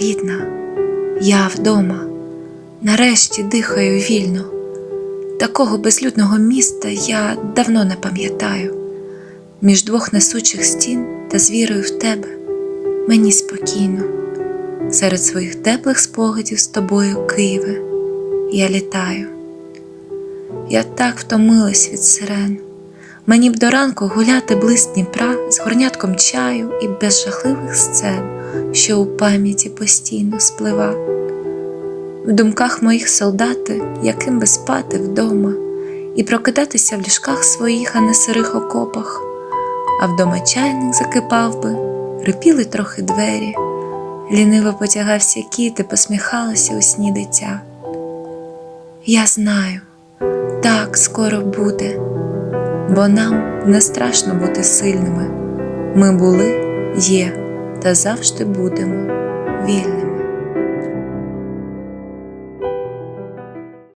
рідна, я вдома, нарешті дихаю вільно. Такого безлюдного міста я давно не пам'ятаю. Між двох несучих стін та з вірою в тебе мені спокійно. Серед своїх теплих спогадів з тобою, Києве, я літаю. Я так втомилась від сирен. Мені б до ранку гуляти близь Дніпра горнятком чаю і без жахливих сцен, що у пам'яті постійно сплива. В думках моїх солдати, яким би спати вдома, і прокидатися в ліжках своїх, а не сирих окопах, а вдома чайник закипав би, рипіли трохи двері, ліниво потягався кіт і посміхалося у сні дитя. Я знаю, так скоро буде, бо нам не страшно бути сильними. Ми були, є та завжди будемо вільними.